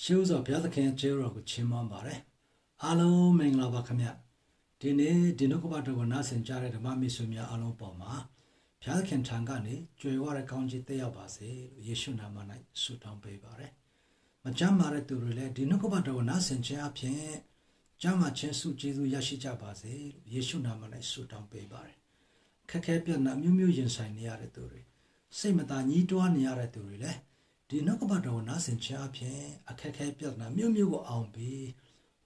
ရှေးဥစွာဘုရားသခင်ကျေးဇူးတော်ကိုချီးမွမ်းပါတယ်အားလုံးမင်္ဂလာပါခင်ဗျဒီနေ့ဒီနှုတ်ကပတ်တော်ကိုနားဆင်ကြတဲ့ဓမ္မမိတ်ဆွေများအားလုံးပေါ်မှာဘုရားသခင်ထံကနေကြွယ်ဝတဲ့ကောင်းချီးတက်ရောက်ပါစေလို့ယေရှုနာမ၌ဆုတောင်းပေးပါတယ်မကြမ်းမာတဲ့သူတွေလည်းဒီနှုတ်ကပတ်တော်ကိုနားဆင်ခြင်းအပြင်ကြမ်းမာခြင်းစုကျေးဇူးရရှိကြပါစေလို့ယေရှုနာမ၌ဆုတောင်းပေးပါတယ်ခက်ခဲပြတ်နာအမျိုးမျိုးရင်ဆိုင်နေရတဲ့သူတွေစိတ်မသာညှိတွားနေရတဲ့သူတွေလည်း ဒီနောက်ကပတ်တော်ကိုနားဆင်ခြင်းအပြင်အခက်အခဲပြဿနာမျိုးမျိုးကိုအောင်ပြီး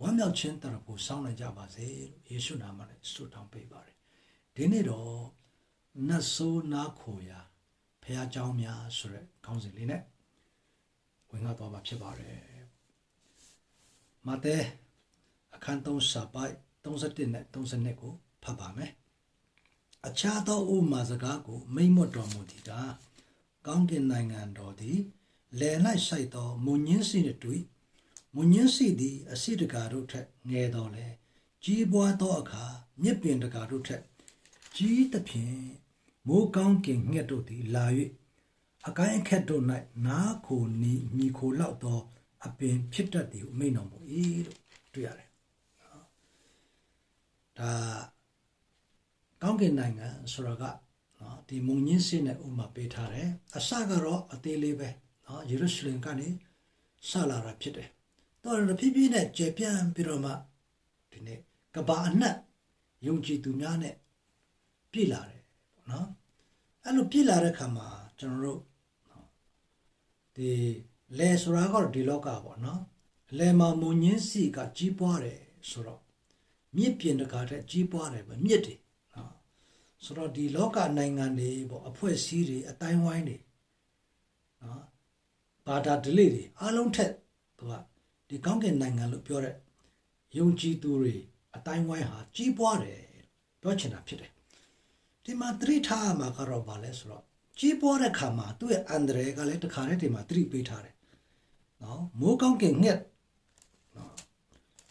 ဝမ်းမြောက်ခြင်းတရဖို့စောင့်နိုင်ကြပါစေလို့ယေရှုနာမနဲ့ဆုတောင်းပေးပါတယ်ဒီနေ့တော့နတ်ဆိုးနာခိုရာဖះเจ้าများဆိုတဲ့ခေါင်းစဉ်လေးနဲ့ဝင်ငါသွားမှာဖြစ်ပါတယ်မဿဲအခန်း3စာပိုက်31နဲ့32ကိုဖတ်ပါမယ်အခြားသောဥမာစကားကိုမိမ့်မတ်တော်မူသည်ကားကောင်းကင်နိုင်ငံတော်သည် လယ်၌စိုက်သောမုန်ညင်းစီနှင့်တွေ့မုန်ညင်းစီသည်အစိတကာတို့ထက်ငယ်တော်လဲကြီးပွားသောအခါမြစ်ပင်တကာတို့ထက်ကြီးသဖြင့်မိုးကောင်းကင်ငှက်တို့သည်လာ၍အကိုင်းအခက်တို့၌နားခိုနီမိခိုလောက်သောအပင်ဖြစ်တတ်သည်ဟုမိန့်တော်မူ၏လို့တွေ့ရတယ်နော်ဒါကောင်းကင်နိုင်ငံဆိုတာကနော်ဒီမုန်ညင်းစင်းနဲ့ဥမာပေးထားတယ်အစကတော့အသေးလေးပဲ နော်ယေရုရှလင်ကနေဆလာတာဖြစ်တယ်တော်တော်ဖြည်းဖြည်းနဲ့ကျေပြန့်ပြီးတော့မှဒီနေ့ကဘာအနှက်ယုံကြည်သူများနဲ့ပြည့်လာတယ်ပေါ့နော်အဲ့လိုပြည့်လာတဲ့ခါမှာကျွန်တော်တို့နော်ဒီလဲဆိုတာကတော့ဒီလောကပေါ့နော်လဲမှာမုန်ညင်းစီကကြီးပွားတယ်ဆိုတော့မြစ်ပြင်တကာတဲ့ကြီးပွားတယ်ပဲမြစ်တယ်နော်ဆိုတော့ဒီလောကနိုင်ငံတွေပေါ့အဖွဲ့အစည်းတွေအတိုင်းဝိုင်းတွေနော် ဘာသာဒလိတွေအားလုံးထက်သူကဒီကောင်းကင်နိုင်ငံလို့ပြောတဲ့ယုံကြည်သူတွေအတိုင်းဝိုင်းဟာကြီးပွားတယ်ပြောချင်တာဖြစ်တယ်ဒီမှာသတိထားရမှာကတော့ဗာလဲဆိုတော့ကြီးပွားတဲ့ခါမှာသူ့ရဲ့အန္တရာယ်ကလည်းတစ်ခါတည်းဒီမှာသတိပေးထားတယ်နော်မိုးကောင်းကင်ငှက်နော်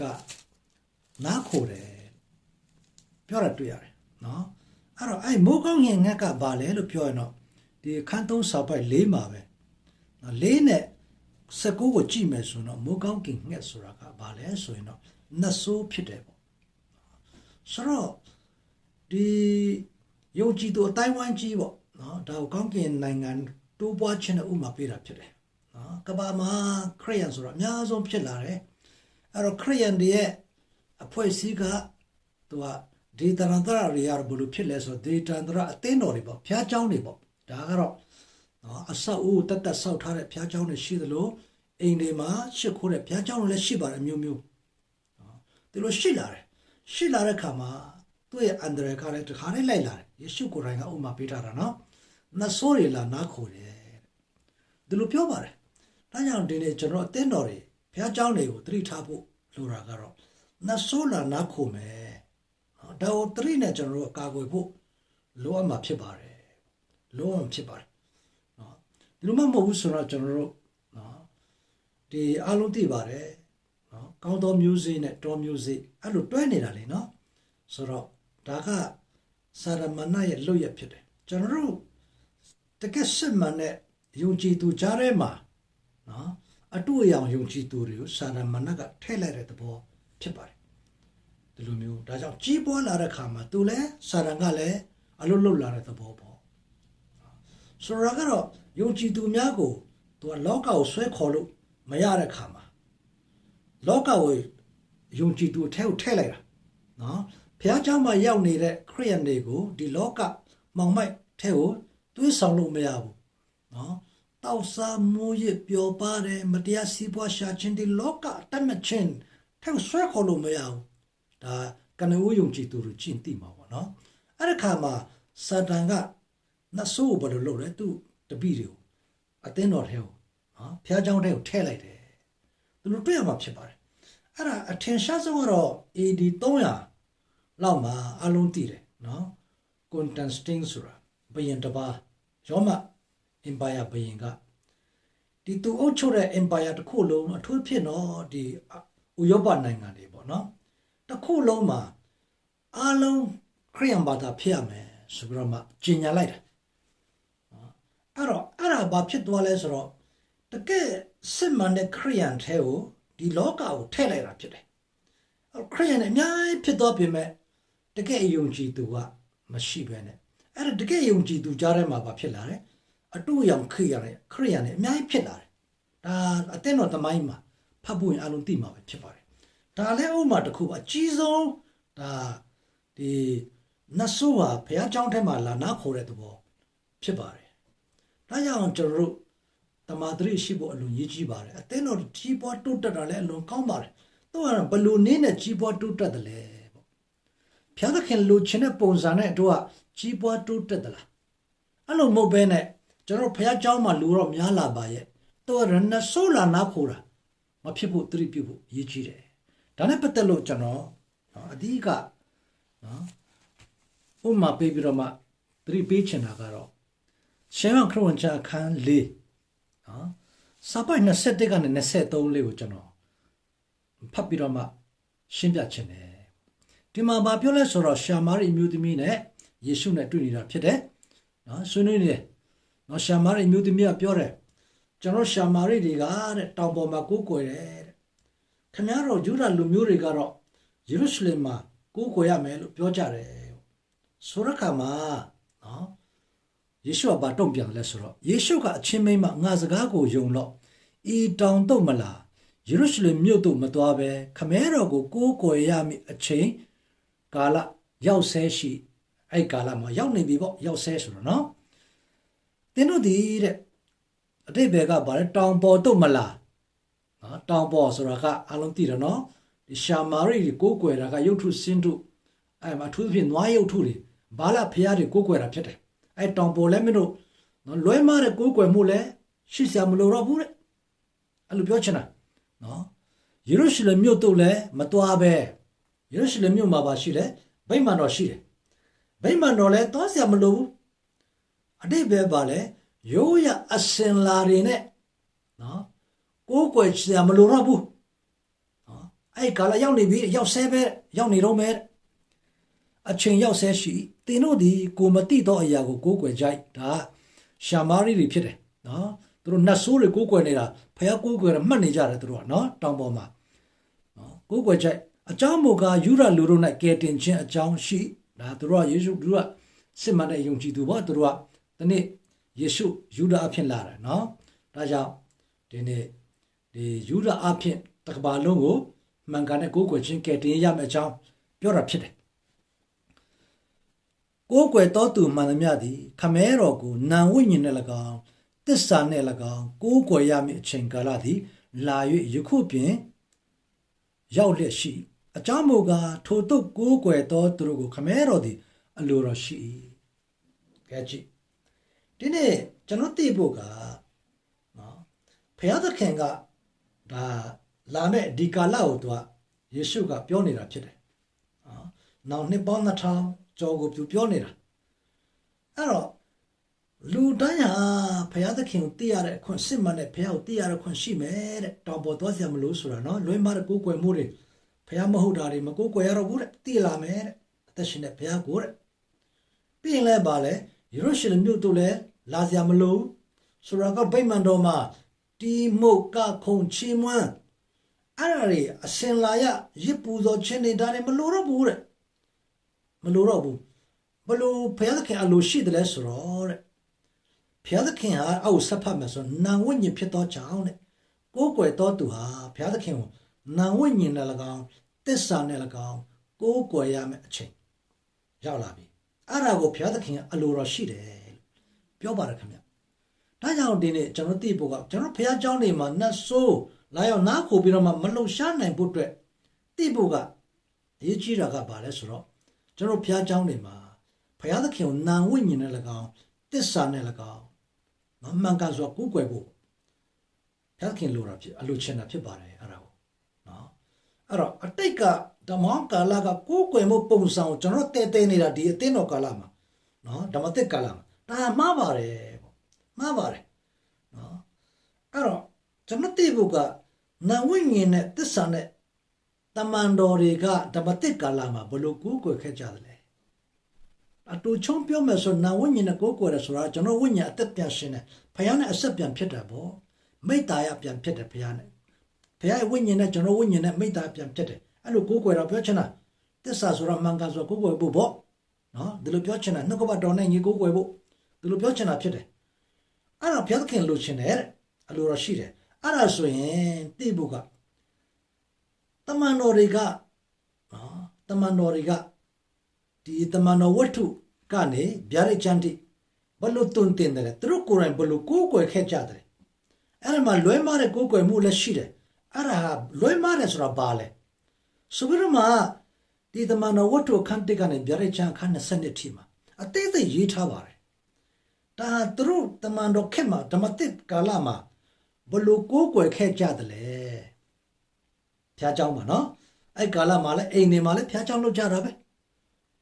ကနားခိုတယ်ပြောရတွေ့ရတယ်နော်အဲ့တော့အဲ့မိုးကောင်းကင်ငှက်ကဘာလဲလို့ပြောရင်တော့ဒီခန်းသုံးစာပိုက်၄မှာပဲ နော်၄နဲ့19ကိုကြည့်မယ်ဆိုတော့မိုးကောင်းကင်ငှက်ဆိုတာကဘာလဲဆိုရင်တော့နတ်ဆိုးဖြစ်တယ်ပေါ့ဆိုတော့ဒီယုံကြည်သူအတိုင်းဝိုင်းကြီးပေါ့နော်ဒါကိုကောင်းကင်နိုင်ငံတိုးပွားခြင်းနဲ့ဥမာပေးတာဖြစ်တယ်နော်ကဘာမှာခရိယန်ဆိုတာအများဆုံးဖြစ်လာတယ်အဲ့တော့ခရိယန်တွေရဲ့အဖွဲ့အစည်းကသူကဒေတာရန္တရတွေရဘလို့ဖြစ်လဲဆိုတော့ဒေတာရန္တရအသင်းတော်တွေပေါ့ဖျားเจ้าတွေပေါ့ဒါကတော့ နော်အဆောက်အဦတတ်တတ်ဆောက်ထားတဲ့ဘုရားကျောင်းတွေရှိသလိုအိမ်တွေမှာရှစ်ခိုးတဲ့ဘုရားကျောင်းတွေလည်းရှိပါတယ်မျိုးမျိုးနော်သူတို့ရှိလာတယ်ရှိလာတဲ့ခါမှာသူ့ရဲ့အန္တရာယ်ကလည်းတခါလေးလိုက်လာတယ်ယေရှုကိုယ်တိုင်ကဥမာပေးထားတာနော်နတ်ဆိုးတွေလာနားခိုတယ်သူတို့ပြောပါတယ်ဒါကြောင့်ဒီနေ့ကျွန်တော်အသင်းတော်တွေဘုရားကျောင်းတွေကိုသတိထားဖို့လိုတာကတော့နတ်ဆိုးလာနားခိုမယ်နော်ဒါကိုသတိနဲ့ကျွန်တော်တို့ကာကွယ်ဖို့လိုအပ်မှာဖြစ်ပါတယ်လိုအပ်မှာဖြစ်ပါတယ် ဒီလိုမှမဟုတ်ဘူးဆိုတော့ကျွန်တော်တို့နော်ဒီအားလုံးသိပါတယ်နော်ကောင်းသောမျိုးစေ့နဲ့တောမျိုးစေ့အဲ့လိုတွဲနေတာလေနော်ဆိုတော့ဒါကစာရမဏေရဲ့လွတ်ရဖြစ်တယ်ကျွန်တော်တို့တကယ်စစ်မှန်တဲ့ယုံကြည်သူကြားထဲမှာနော်အတူအယောင်ယုံကြည်သူတွေကိုစာရမဏေကထည့်လိုက်တဲ့သဘောဖြစ်ပါတယ်ဒီလိုမျိုးဒါကြောင့်ကြီးပွားလာတဲ့ခါမှာသူလည်းစာရန်ကလည်းအလွတ်လွတ်လာတဲ့သဘောပေါ့ ဆိုတော့ကတော့ယုံကြည်သူများကိုသူကလောကကိုဆွဲခေါ်လို့မရတဲ့ခါမှာလောကကိုယုံကြည်သူအထက်ကိုထည့်လိုက်တာနော်ဘုရားကျောင်းမှာရောက်နေတဲ့ခရိယန်တွေကိုဒီလောကမောင်မိုက်ထဲကိုတွေးဆောင်လို့မရဘူးနော်တောက်စားမိုးရပျော်ပါတယ်မတရားစီးပွားရှာခြင်းဒီလောကအတတ်မချင်းထဲဆွဲခေါ်လို့မရဘူးဒါကနဦးယုံကြည်သူတို့ကျင့်သိမှာပေါ့နော်အဲ့ဒီခါမှာစာတန်က နတ်ဆိုးဘယ်လိုလုပ်လဲသူတပည့်တွေကိုအသင်းတော်ထဲကိုနော်ဘုရားကျောင်းထဲကိုထည့်လိုက်တယ်သူတို့တွေ့ရမှာဖြစ်ပါတယ်အဲ့ဒါအထင်ရှားဆုံးကတော့ AD 300လောက်မှာအလုံးတည်တယ်နော်ကွန်တန်စတင်းဆိုတာဘယင်တစ်ပါးရောမ empire ဘယင်ကဒီသူအုပ်ချုပ်တဲ့ empire တစ်ခုလုံးအထူးဖြစ်တော့ဒီဥရောပနိုင်ငံတွေပေါ့နော်တစ်ခုလုံးမှာအလုံးခရိယန်ဘာသာဖြစ်ရမယ်ဆိုပြီးတော့မှကြီးညာလိုက်တာနော် အဲ့တော့အဲ့ဒါဘာဖြစ်သွားလဲဆိုတော့တကယ်စစ်မှန်တဲ့ခရိယန်ထဲကိုဒီလောကကိုထည့်လိုက်တာဖြစ်တယ်အဲ့ခရိယန်အများကြီးဖြစ်တော့ပြင်မဲ့တကယ်ယုံကြည်သူကမရှိဘဲနဲ့အဲ့ဒါတကယ်ယုံကြည်သူကြားထဲမှာဘာဖြစ်လာလဲအတူရောင်ခရိယန်နဲ့ခရိယန်နဲ့အများကြီးဖြစ်လာတယ်ဒါအသင်းတော်သမိုင်းမှာဖတ်ဖို့ရင်အလုံးသိမှာပဲဖြစ်ပါတယ်ဒါလည်းဥပမာတစ်ခုပါအကြီးဆုံးဒါဒီနတ်ဆိုးဟာဘုရားကျောင်းထဲမှာလာနာခေါ်တဲ့သဘောဖြစ်ပါတယ် ဒါကြောင့်ကျွန်တော်တို့တမာတိရှိဖို့အလွန်ရည်ကြီးပါတယ်အသင်းတော်ကြီးပွားတိုးတက်တာလည်းအလွန်ကောင်းပါတယ်တော့ကတော့ဘလို့နည်းနဲ့ကြီးပွားတိုးတက်တယ်လဲပေါ့ဘုရားသခင်လိုချင်တဲ့ပုံစံနဲ့တို့ကကြီးပွားတိုးတက်သလားအဲ့လိုမဟုတ်ဘဲနဲ့ကျွန်တော်ဘုရားကျောင်းမှာလူတော့များလာပါရဲ့တော့ရနဆိုးလာနာခိုးတာမဖြစ်ဖို့သတိပြုဖို့ရည်ကြီးတယ်ဒါနဲ့ပတ်သက်လို့ကျွန်တော်အဓိကနော်ဥပမာပေးပြီးတော့မှသတိပေးချင်တာကတော့ ရှမ်းခရစ်ဝင်ချအခန်း၄နော်စာပိုက်21ကနေ23လေးကိုကျွန်တော်ဖတ်ပြီးတော့မှရှင်းပြချင်တယ်ဒီမှာဘာပြောလဲဆိုတော့ရှာမာရိအမျိုးသမီးနဲ့ယေရှုနဲ့တွေ့နေတာဖြစ်တယ်နော်ဆွေးနွေးနေတယ်နော်ရှာမာရိအမျိုးသမီးကပြောတယ်ကျွန်တော်ရှာမာရိတွေကတဲ့တောင်ပေါ်မှာကိုးကွယ်တယ်တဲ့ခင်ဗျားတို့ယူဒလူမျိုးတွေကတော့ယေရုရှလင်မှာကိုးကွယ်ရမယ်လို့ပြောကြတယ်ဆိုရခါမှာနော် ယေရှုကဘာတုံ့ပြန်လဲဆိုတော့ယေရှုကအချင်းမိမ့်မငါစကားကိုယုံတော့ဤတောင်တော့မလားယေရုရှလင်မြို့သို့မသွားဘဲခမဲတော်ကိုကိုးကွယ်ရမည့်အချိန်ကာလရောက်ဆဲရှိအဲ့ကာလမှာရောက်နေပြီပေါ့ရောက်ဆဲဆိုတော့နော်သင်တို့ဒီတဲ့အတိတ်ဘယ်ကဘာလဲတောင်ပေါ်တော့မလားနော်တောင်ပေါ်ဆိုတာကအလုံးသိတယ်နော်ဒီရှာမာရိကိုကိုးကွယ်တာကယုတ်ထုစင်းထုအဲ့မှာအထူးသဖြင့်နွားယုတ်ထုတွေဘာလဖျားတွေကိုးကွယ်တာဖြစ်တယ် အဲတောင်ပေါ်လဲမင်းတို့နော်လွဲမားတဲ့ကိုးကွယ်မှုလဲရှိစရာမလိုတော့ဘူးတဲ့အဲ့လိုပြောချင်တာနော်ယေရုရှလင်မြို့တို့လဲမသွားပဲယေရုရှလင်မြို့မှာပါရှိတယ်ဗိမာန်တော်ရှိတယ်ဗိမာန်တော်လဲသွားစရာမလိုဘူးအတိတ်ပဲပါလဲရိုးရအစင်လာတွေနဲ့နော်ကိုးကွယ်စရာမလိုတော့ဘူးနော်အဲ့ကာလရောက်နေပြီရောက်ဆဲပဲရောက်နေတော့မယ် အချိန်ရောက်ဆဲရှိတင်တို့ဒီကိုမတိတော့အရာကိုကိုးကွယ်ကြိုက်ဒါရှာမာရီတွေဖြစ်တယ်နော်သူတို့နတ်ဆိုးတွေကိုးကွယ်နေတာဖះကိုးကွယ်ရမှတ်နေကြတယ်သူတို့ကနော်တောင်ပေါ်မှာနော်ကိုးကွယ်ကြိုက်အကြောင်းမူကားယူရလူတို့၌ကဲတင်ခြင်းအကြောင်းရှိဒါသူတို့ကယေရှုသူတို့ကစစ်မှန်တဲ့ယုံကြည်သူပေါ့သူတို့ကဒီနေ့ယေရှုယူဒအဖြစ်လာတယ်နော်ဒါကြောင့်ဒီနေ့ဒီယူဒအဖြစ်တစ်ကမ္ဘာလုံးကိုမှန်ကန်တဲ့ကိုးကွယ်ခြင်းကဲတင်ရမယ့်အကြောင်းပြောတာဖြစ်တယ် ကိုးကွယ်တော်သူမှန်သမျှသည်ခမဲတော်ကိုနာဝိညာဉ်နဲ့၎င်းတစ္ဆာနဲ့၎င်းကိုးကွယ်ရမည့်အချိန်ကာလသည် လာ၍ယခုပင်ရောက်လျက်ရှိအကြောင်းမူကားထိုတုတ်ကိုးကွယ်တော်သူတို့ကိုခမဲတော်သည် အလိုတော်ရှိ၏ကဲကြည့်ဒီနေ့ကျွန်တော်သိဖို့ကနော်ဖျားသခင်ကဒါလာမဲ့ဒီကာလကိုသူကယေရှုကပြောနေတာဖြစ်တယ်နော်နောက်နှစ်ပေါင်း2000 ကျော်ကိုသူပြောနေတာအဲ့တော့လူတိုင်းဟာဘုရားသခင်ကိုသိရတဲ့အခွင့်စစ်မှန်တဲ့ဘုရားကိုသိရတဲ့အခွင့်ရှိမယ်တဲ့တောင်ပေါ်သွားစရာမလိုဆိုတာနော်လွင်မာတဲ့ကိုးကွယ်မှုတွေဘုရားမဟုတ်တာတွေမကိုးကွယ်ရတော့ဘူးတဲ့သိလာမယ်တဲ့အသက်ရှင်တဲ့ဘုရားကိုတဲ့ပြီးရင်လည်းပါလေယေရုရှလင်မြို့တို့လည်းလာစရာမလိုဆိုတော့ကဗိမာန်တော်မှာတီမုတ်ကခုံချီမွန်းအဲ့ဒါတွေအစင်လာရရစ်ပူဇော်ခြင်းတွေဒါတွေမလိုတော့ဘူးတဲ့ မလိုတော့ဘူးဘလို့ဘုရားသခင်အလိုရှိတယ်လဲဆိုတော့တဲ့ဘုရားသခင်ဟာအောက်ဆက်ဖတ်မယ်ဆိုနာဝိညာဉ်ဖြစ်သောကြောင့်တဲ့ကိုးကွယ်တော်သူဟာဘုရားသခင်ကိုနာဝိညာဉ်နဲ့၎င်းတစ္ဆာနဲ့၎င်းကိုးကွယ်ရမယ်အချိန်ရောက်လာပြီအဲ့ဒါကိုဘုရားသခင်ကအလိုတော်ရှိတယ်ပြောပါတယ်ခင်ဗျဒါကြောင့်ဒီနေ့ကျွန်တော်သိဖို့ကကျွန်တော်ဘုရားကျောင်းနေမှာနတ်ဆိုးလာရောက်နားခိုပြီးတော့မှမလုံရှားနိုင်ဖို့အတွက်သိဖို့ကအရေးကြီးတာကဘာလဲဆိုတော့ ကျွန်တော်ဘုရားကျောင်းတွေမှာဘုရားသခင်ကိုနာဝိညာဉ်နဲ့၎င်းတစ္ဆာနဲ့၎င်းမမှန်ကန်စွာကိုးကွယ်ဖို့ဘုရားသခင်လိုတာဖြစ်အလိုချင်တာဖြစ်ပါတယ်အဲ့ဒါကိုနော်အဲ့တော့အတိတ်ကဓမ္မကာလကကိုးကွယ်မှုပုံစံကိုကျွန်တော်တည်တည်နေတာဒီအသင်းတော်ကာလမှာနော်ဓမ္မသစ်ကာလမှာဒါမှားပါတယ်ပေါ့မှားပါတယ်နော်အဲ့တော့ကျွန်တော်သိဖို့ကနာဝိညာဉ်နဲ့တစ္ဆာနဲ့တ မန်တော်တွေကဓမ္မတိကာလမှာဘလို့ကိုးကွယ်ခဲ့ကြတယ်လဲအတူချုံပြောမယ်ဆိုနာဝိညာဉ်နဲ့ကိုးကွယ်ရဆိုတာကျွန်တော်ဝိညာဉ်အသက်ပြန်ရှင်တယ်ဖယားနဲ့အဆက်ပြန်ဖြစ်တာပေါ့မိတ္တာရပြန်ဖြစ်တယ်ဘုရားနဲ့ဘုရားရဲ့ဝိညာဉ်နဲ့ကျွန်တော်ဝိညာဉ်နဲ့မိတ္တာပြန်ဖြစ်တယ်အဲ့လိုကိုးကွယ်တော့ပြောချင်တာသစ္စာဆိုတော့မှန်ကန်ဆိုတော့ကိုးကွယ်ဖို့ပေါ့နော်ဒီလိုပြောချင်တာနှုတ်ကပတော်နဲ့ညီကိုးကွယ်ဖို့ဒီလိုပြောချင်တာဖြစ်တယ်အဲ့တော့ဘုရားသခင်လိုချင်တယ်တဲ့အလိုတော့ရှိတယ်အဲ့ဒါဆိုရင်တိဖို့က တမန်တော်တွေကနော်တမန်တော်တွေကဒီတမန်တော်ဝတ္ထုကနေဗျာဒိတ်ချန်တိဘလို့တွင်တင်တယ်သူတို့ကိုယ်တိုင်ဘလို့ကိုးကွယ်ခဲ့ကြတယ်အဲ့ဒါမှလွဲမားတဲ့ကိုးကွယ်မှုလည်းရှိတယ်အဲ့ဒါဟာလွဲမားတယ်ဆိုတာဘာလဲဆိုပြီးတော့မှဒီတမန်တော်ဝတ္ထုခန်းတစ်ကနေဗျာဒိတ်ချန်ခန်း20ထိမှာအသေးသေးရေးထားပါတယ်ဒါဟာသူတို့တမန်တော်ခက်မှာဓမ္မတစ်ကာလမှာဘလို့ကိုးကွယ်ခဲ့ကြတယ်လေ ဖျားเจ้าမှာနော်အဲ့ကာလမှာလည်းအိမ်တွေမှာလည်းဖျားเจ้าလုပ်ကြတာပဲ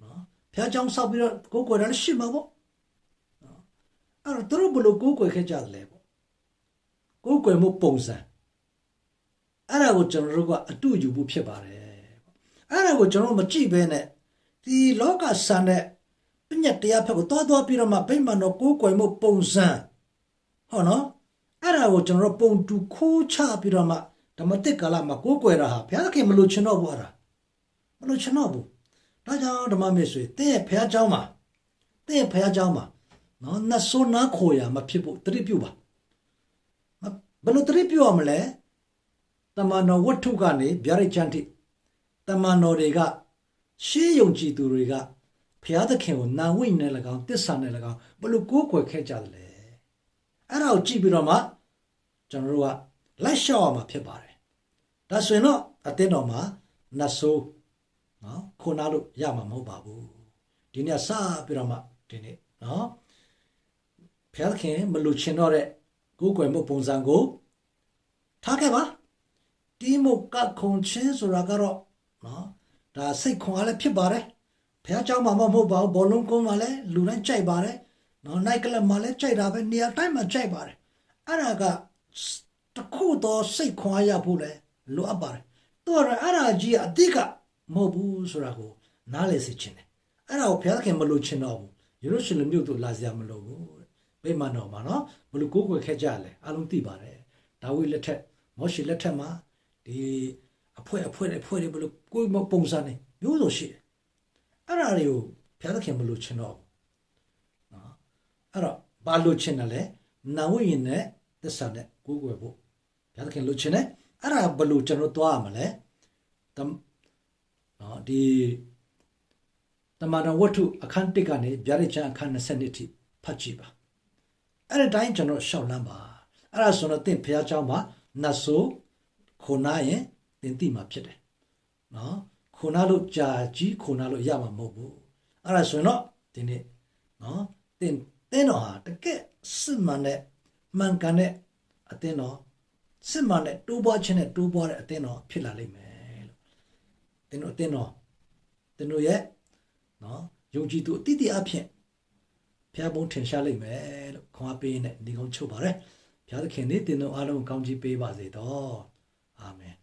နော်ဖျားเจ้าဆောက်ပြီးတော့ကိုးကွယ်တာလည်းရှိမှာပေါ့နော်အဲ့တော့သူတို့ဘလို့ကိုးကွယ်ခဲ့ကြတယ်လေပေါ့ကိုးကွယ်မှုပုံစံအဲ့ဒါကိုကျွန်တော်တို့ကအတူယူဖို့ဖြစ်ပါတယ်အဲ့ဒါကိုကျွန်တော်တို့မကြည့်ဘဲနဲ့ဒီလောကဆန်တဲ့ပညာတရားဖက်ကိုသွားသွားပြီးတော့မှဗိမာန်တော်ကိုးကွယ်မှုပုံစံဟောနော်အဲ့ဒါကိုကျွန်တော်တို့ပုံတူခိုးချပြီးတော့မှ ဓမ္မတစ်ကာလမှာကိုးကွယ်တာဟာဘုရားသခင်မလို့ချင်တော့ဘူးအဲ့ဒါမလို့ချင်တော့ဘူးဒါကြောင့်ဓမ္မမေဆွေတဲ့ရဲ့ဘုရားเจ้าမှာတဲ့ရဲ့ဘုရားเจ้าမှာနော်နတ်ဆိုးနာခေါ်ရမဖြစ်ဖို့တတိပြုပါမဘယ်လိုတတိပြုရမလဲတမန်တော်ဝတ္ထုကနေဗျာဒိတ်ချန်တိတမန်တော်တွေကရှေးယုံကြည်သူတွေကဘုရားသခင်ကိုနာဝိနဲ့၎င်းတစ္ဆာနဲ့၎င်းဘယ်လိုကိုးကွယ်ခဲ့ကြသလဲအဲ့ဒါကိုကြည့်ပြီးတော့မှကျွန်တော်တို့က လိုက်လျှောက်ရမှာဖြစ်ပါတယ်ဒါဆိုရင်တော့အတင်းတော်မှာနတ်ဆိုးနော်ခုနာလို့ရမှာမဟုတ်ပါဘူးဒီနေ့စပြီးတော့မှဒီနေ့နော်ဘုရားသခင်မလူချင်တော့တဲ့ကိုးကွယ်မှုပုံစံကိုထားခဲ့ပါဒီမုတ်ကခုံချင်းဆိုတာကတော့နော်ဒါစိတ်ခွန်အားလည်းဖြစ်ပါတယ်ဘုရားเจ้าမှာမဟုတ်ပါဘူးဘောလုံးကုန်းမှာလည်းလူတိုင်းကြိုက်ပါတယ်နော်နိုင်ကလပ်မှာလည်းကြိုက်တာပဲနေရာတိုင်းမှာကြိုက်ပါတယ်အဲ့ဒါက တခုတော့စိတ်ခွန်အားရဖို့လဲလိုအပ်ပါတယ်တော့အဲ့ဒါကြီးအတိကမဟုတ်ဘူးဆိုတာကိုနားလည်စေချင်တယ်အဲ့ဒါကိုဘုရားခင်မလို့ချင်တော့ဘူးယေရုရှလင်မြို့သို့လာစရာမလိုဘူးဗိမာန်တော်မှာနော်ဘလို့ကိုးကွယ်ခဲ့ကြလဲအလုံးသိပါတယ်ဒါဝိလက်ထက်မောရှေလက်ထက်မှာဒီအဖွဲ့အဖွဲ့တွေအဖွဲ့တွေဘလို့ကိုယ်မပုံစံနေမျိုးစုံရှိတယ်အဲ့ဒါတွေကိုဘုရားသခင်မလို့ချင်တော့ဘူးနော်အဲ့တော့ဘာလို့ချင်တယ်လဲနာဝိရင်နဲ့သစ္စာနဲ့ကိုးကွယ်ဖို့ ဘုရားသခင်လို့ချင်တယ်အဲ့ဒါဘလို့ကျွန်တော်သွားရမလဲတမ်နော်ဒီတမန်တော်ဝတ္ထုအခန်း1ကနေဗျာဒိတ်ချန်အခန်း20နှစ်ထိဖတ်ကြည့်ပါအဲ့ဒီတိုင်းကျွန်တော်ရှောက်လန်းပါအဲ့ဒါဆိုတော့သင်ဘုရားเจ้าမှာနတ်ဆိုးခုနာရင်သင်သိမှာဖြစ်တယ်နော်ခုနာလို့ကြာကြီးခုနာလို့ရမှာမဟုတ်ဘူးအဲ့ဒါဆိုရင်တော့ဒီနေ့နော်သင်သင်တော်ဟာတကယ်စစ်မှန်တဲ့မှန်ကန်တဲ့အသင်းတော် စစ်မှန်တဲ့တိုးပွားခြင်းနဲ့တိုးပွားတဲ့အသင်းတော်ဖြစ်လာလိမ့်မယ်လို့သင်တို့အသင်းတော်သင်တို့ရဲ့နော်ယုံကြည်သူအတိအကျအဖြစ်ဖျားပုံးထင်ရှားလိမ့်မယ်လို့ခွန်အားပေးနေဒီကုန်းချုပ်ပါတယ်ဘုရားသခင်နေတင်တို့အားလုံးကောင်းချီးပေးပါစေတော့အာမင်